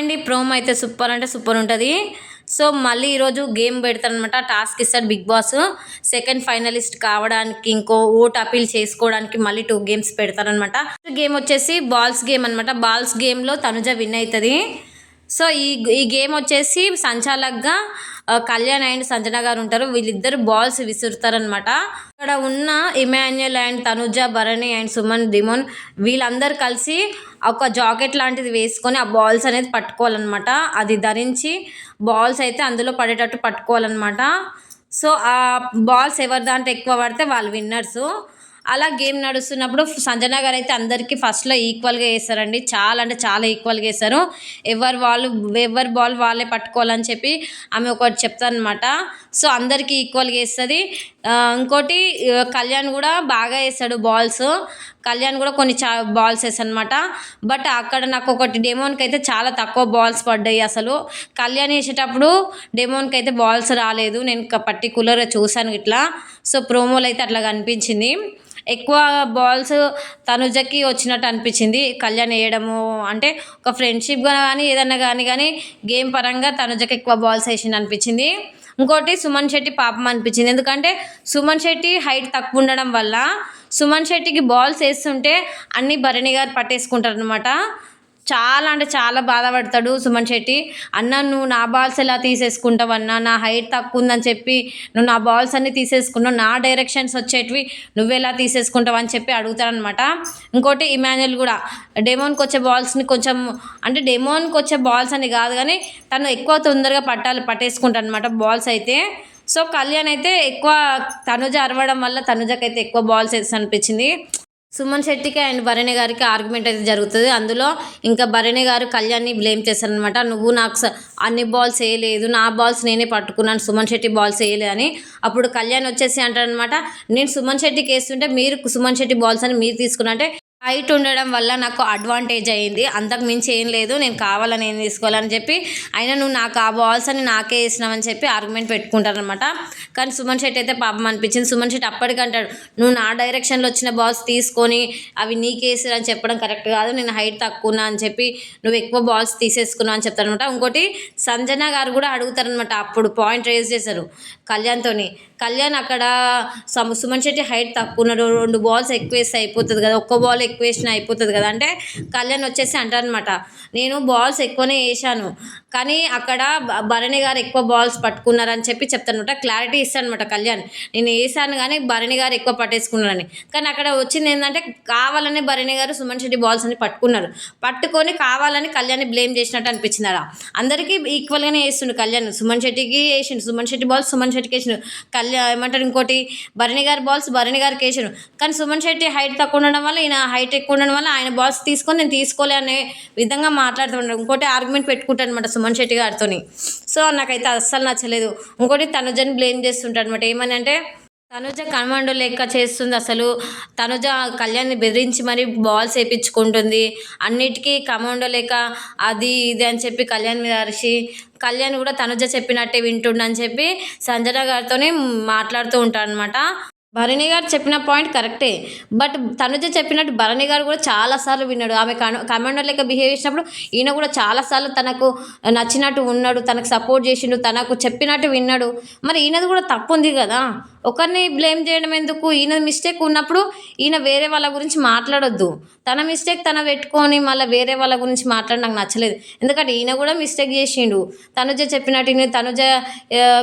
అండి ప్రోమ్ అయితే సూపర్ అంటే సూపర్ ఉంటుంది. సో మళ్ళీ ఈరోజు గేమ్ పెడతారనమాట టాస్క్ ఇస్తాడు బిగ్ బాస్. సెకండ్ ఫైనలిస్ట్ కావడానికి ఇంకో ఓట్ అపీల్ చేసుకోవడానికి మళ్ళీ టూ గేమ్స్ పెడతారనమాట గేమ్ వచ్చేసి బాల్స్ గేమ్ అనమాట బాల్స్ గేమ్లో తనుజ విన్ అవుతుంది. సో ఈ ఈ గేమ్ వచ్చేసి సంచాలక్గా కళ్యాణ్ అండ్ సంజన గారు ఉంటారు. వీళ్ళిద్దరు బాల్స్ విసురుతారనమాట అక్కడ ఉన్న Emmanuel and Tanuja Bharani and Suman Demon వీళ్ళందరూ కలిసి ఒక జాకెట్ లాంటిది వేసుకొని ఆ బాల్స్ అనేది పట్టుకోవాలన్నమాట. అది ధరించి బాల్స్ అయితే అందులో పడేటట్టు పట్టుకోవాలన్నమాట. సో ఆ బాల్స్ ఎవరి దాంట్లో ఎక్కువ పడితే వాళ్ళు విన్నర్సు. అలా గేమ్ నడుస్తున్నప్పుడు సంజన గారు అయితే అందరికీ ఫస్ట్లో ఈక్వల్గా వేస్తారండి చాలా అంటే చాలా ఈక్వల్గా వేస్తారు ఎవరు వాళ్ళు ఎవరి బాల్ వాళ్ళే పట్టుకోవాలని చెప్పి ఆమె ఒకటి చెప్తారనమాట సో అందరికీ ఈక్వల్గా వేస్తుంది ఇంకోటి కళ్యాణ్ కూడా బాగా వేస్తాడు బాల్స్ కళ్యాణ్ కూడా కొన్ని చా బాల్స్ వేస్తాడు అనమాట బట్ అక్కడ నాకు ఒకటి డెమోన్కి అయితే చాలా తక్కువ బాల్స్ పడ్డాయి అసలు. కళ్యాణ్ వేసేటప్పుడు డెమోన్కి అయితే బాల్స్ రాలేదు. నేను పర్టికులర్గా చూశాను ఇట్లా. సో ప్రోమోలో అయితే అట్లా కనిపించింది. ఎక్కువ బాల్స్ తనుజకి వచ్చినట్టు అనిపించింది. కళ్యాణ్ వేయడము అంటే ఒక ఫ్రెండ్షిప్గా కానీ ఏదన్నా కానీ కానీ గేమ్ పరంగా తనుజకి ఎక్కువ బాల్స్ వేసింది అనిపించింది. ఇంకోటి సుమన్ శెట్టి పాపం అనిపించింది. ఎందుకంటే సుమన్ శెట్టి హైట్ తక్కువ ఉండడం వల్ల సుమన్ శెట్టికి బాల్స్ వేస్తుంటే అన్ని భరణి గారు పట్టేసుకుంటారు అనమాట చాలా అంటే చాలా బాధపడతాడు సుమన్ శెట్టి. అన్న నువ్వు నా బాల్స్ ఎలా తీసేసుకుంటావు అన్న? నా హైట్ తక్కువ ఉందని చెప్పి నువ్వు నా బాల్స్ అన్ని తీసేసుకున్నావు. నా డైరెక్షన్స్ వచ్చేటివి నువ్వెలా తీసేసుకుంటావు? అని చెప్పి అడుగుతారనమాట ఇంకోటి ఇమాన్యుల్ కూడా డెమోన్కి వచ్చే బాల్స్ని కొంచెం అంటే డెమోన్కి వచ్చే బాల్స్ అని కాదు కానీ తను ఎక్కువ తొందరగా పట్టాలి పట్టేసుకుంటాను అనమాట బాల్స్ అయితే. సో కళ్యాణ్ అయితే ఎక్కువ తనుజ అరవడం వల్ల తనుజకైతే ఎక్కువ బాల్స్ వేసి అనిపించింది సుమన్ శెట్టికి అండ్ భరణి గారికి ఆర్గ్యుమెంట్ అయితే జరుగుతుంది. అందులో ఇంకా భరణి గారు కళ్యాణ్ని బ్లేమ్ చేస్తారనమాట నువ్వు నాకు స- అన్ని బాల్స్ వేయలేదు. నా బాల్స్ నేనే పట్టుకున్నాను. సుమన్ శెట్టి బాల్స్ వేయలేదు అని. అప్పుడు కళ్యాణ్ వచ్చేసి అంటాడనమాట నేను సుమన్ శెట్టికి వేస్తుంటే మీరు సుమన్ శెట్టి బాల్స్ అని మీరు తీసుకున్నంటే హైట్ ఉండడం వల్ల నాకు అడ్వాంటేజ్ అయింది. అంతకు మించి ఏం లేదు. నేను కావాలని ఏం తీసుకోవాలని చెప్పి అయినా నువ్వు నాకు ఆ బాల్స్ అని నాకే వేసినావని చెప్పి ఆర్గ్యుమెంట్ పెట్టుకుంటారనమాట కానీ సుమన్ శెట్టి అయితే పాపం అనిపించింది. సుమన్ శెట్టి అప్పటికంటాడు నువ్వు నా డైరెక్షన్లో వచ్చిన బాల్స్ తీసుకొని అవి నీకేసిరని అని చెప్పడం కరెక్ట్ కాదు. నేను హైట్ తక్కువ ఉన్నా అని చెప్పి నువ్వు ఎక్కువ బాల్స్ తీసేసుకున్నావు అని చెప్తారనమాట ఇంకోటి సంజన గారు కూడా అడుగుతారనమాట అప్పుడు పాయింట్ రేజ్ చేశారు కళ్యాణ్తోని. కళ్యాణ్ అక్కడ సుమన్ శెట్టి హైట్ తక్కువ ఉన్నాడు. రెండు బాల్స్ ఎక్కువ వేస్తే అయిపోతుంది కదా. ఒక్క బాల్ ఎక్కువ వేసినా అయిపోతుంది కదా. అంటే కళ్యాణ్ వచ్చేసి అంటారనమాట నేను బాల్స్ ఎక్కువనే వేసాను కానీ అక్కడ భరణి గారు ఎక్కువ బాల్స్ పట్టుకున్నారని చెప్పి చెప్తానమాట క్లారిటీ ఇస్తానమాట కళ్యాణ్. నేను వేసాను కానీ భరణి గారు ఎక్కువ పట్టేసుకున్నారని. కానీ అక్కడ వచ్చింది ఏంటంటే కావాలని భరణి గారు సుమన్ శెట్టి బాల్స్ అని పట్టుకున్నారు. పట్టుకొని కావాలని కళ్యాణ్ బ్లేమ్ చేసినట్టు అనిపించింది అలా. అందరికీ ఈక్వల్గానే వేస్తుండు కళ్యాణ్. సుమన్ శెట్టికి వేసిండు. సుమన్ శెట్టి బాల్స్ సుమన్ శెట్టికి వేసిండు. కళ్యాణ్ ఏమంటారు ఇంకోటి? భరణి గారి బాల్స్ భరణి గారికి వేసిండు. కానీ సుమన్ శెట్టి హైట్ తక్కువ ఉండడం వల్ల ఈయన హైట్ ఎక్కువ ఉండడం వల్ల ఆయన బాల్స్ తీసుకొని నేను తీసుకోలే అనే విధంగా మాట్లాడుతున్నాడు ఇంకోటి ఆర్గ్యుమెంట్ పెట్టుకుంటాను అనమాట సుమన్ శెట్టి గారితోని. సో నాకైతే అస్సలు నచ్చలేదు. ఇంకోటి తనుజని బ్లేమ్ చేస్తుంటాడు అనమాట ఏమని అంటే తనుజ కమాండో లెక్క చేస్తుంది అసలు. తనుజ కళ్యాణ్ని బెదిరించి మరి బాల్స్ వేయించుకుంటుంది అన్నిటికీ కమాండో లెక్క అది ఇది అని చెప్పి కళ్యాణ్ మీద అరిసి కళ్యాణ్ కూడా తనుజ చెప్పినట్టే వింటుండని చెప్పి సంజన గారితోనే మాట్లాడుతూ ఉంటాడనమాట భరణి గారు చెప్పిన పాయింట్ కరెక్టే. బట్ తనుజ చెప్పినట్టు భరణి గారు కూడా చాలాసార్లు విన్నాడు. ఆమె కమాండర్ లెక్క బిహేవ్ చేసినప్పుడు ఈయన కూడా చాలాసార్లు తనకు నచ్చినట్టు ఉన్నాడు తనకు సపోర్ట్ చేసిండు తనకు చెప్పినట్టు విన్నాడు. మరి ఈయనది కూడా తప్పు ఉంది కదా. ఒకరిని బ్లేమ్ చేయడం ఎందుకు? ఈయన మిస్టేక్ ఉన్నప్పుడు ఈయన వేరే వాళ్ళ గురించి మాట్లాడొద్దు. తన మిస్టేక్ తన పెట్టుకొని మళ్ళీ వేరే వాళ్ళ గురించి మాట్లాడి నాకు నచ్చలేదు. ఎందుకంటే ఈయన కూడా మిస్టేక్ చేసిండు. తనుజ చెప్పినట్టు ఈయన తనుజ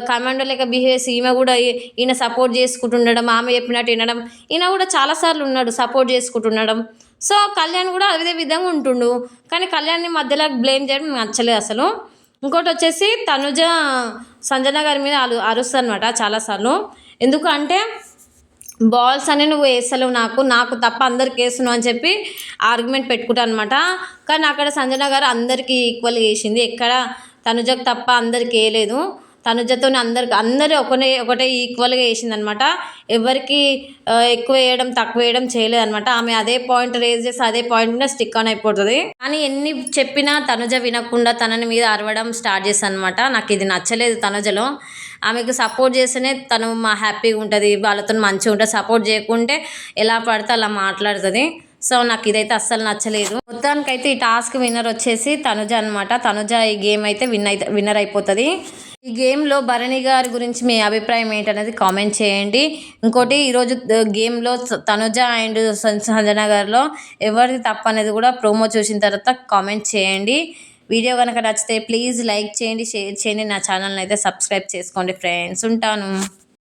కమాండో లేక బిహేవ్ ఈమె కూడా ఈయన సపోర్ట్ చేసుకుంటుండడం ఆమె చెప్పినట్టు వినడం. ఈయన కూడా చాలాసార్లు ఉన్నాడు సపోర్ట్ చేసుకుంటుండడం. సో కళ్యాణ్ కూడా అదే విధంగా ఉంటుండు. కానీ కళ్యాణ్ని మధ్యలో బ్లేమ్ చేయడం నచ్చలేదు అసలు. ఇంకోటి వచ్చేసి తనుజ సంజన గారి మీద అలు అరుస్తుంది అనమాట చాలాసార్లు. ఎందుకంటే బాల్స్ అని నువ్వు వేస్తలేవు నాకు నాకు తప్ప అందరికి వేస్తున్నావు అని చెప్పి ఆర్గ్యుమెంట్ పెట్టుకుంటాను అనమాట కానీ అక్కడ సంజన గారు అందరికీ ఈక్వల్గా వేసింది ఎక్కడ తనుజకు తప్ప అందరికి వేయలేదు. తనుజతో అందరికి అందరూ ఒకనే ఒకటే ఈక్వల్గా వేసిందనమాట ఎవరికి ఎక్కువ వేయడం తక్కువ వేయడం చేయలేదనమాట. ఆమె అదే పాయింట్ రేజ్ చేసి అదే పాయింట్ మీద స్టిక్ ఆన్ అయిపోతుంది. కానీ ఎన్ని చెప్పినా తనుజ వినకుండా తనని మీద అరవడం స్టార్ట్ చేస్తాను అనమాట నాకు ఇది నచ్చలేదు తనుజలో. ఆమెకు సపోర్ట్ చేస్తేనే తను మా హ్యాపీగా ఉంటుంది వాళ్ళతో మంచిగా ఉంటుంది. సపోర్ట్ చేయకుంటే ఎలా పడితే అలా మాట్లాడుతుంది. సో నాకు ఇదైతే అస్సలు నచ్చలేదు. మొత్తానికైతే ఈ టాస్క్ విన్నర్ వచ్చేసి తనుజ అనమాట. తనుజ ఈ గేమ్ అయితే విన్ అయితే విన్నర్ అయిపోతుంది. ఈ గేమ్లో భరణి గారి గురించి మీ అభిప్రాయం ఏంటనేది కామెంట్ చేయండి. ఇంకోటి ఈరోజు గేమ్లో తనుజ అండ్ సంజన గారిలో ఎవరిది తప్పు అనేది కూడా ప్రోమో చూసిన తర్వాత కామెంట్ చేయండి. వీడియో కనుక నచ్చితే ప్లీజ్ లైక్ చేయండి షేర్ చేయండి. నా ఛానల్ని అయితే సబ్స్క్రైబ్ చేసుకోండి ఫ్రెండ్స్. ఉంటాను.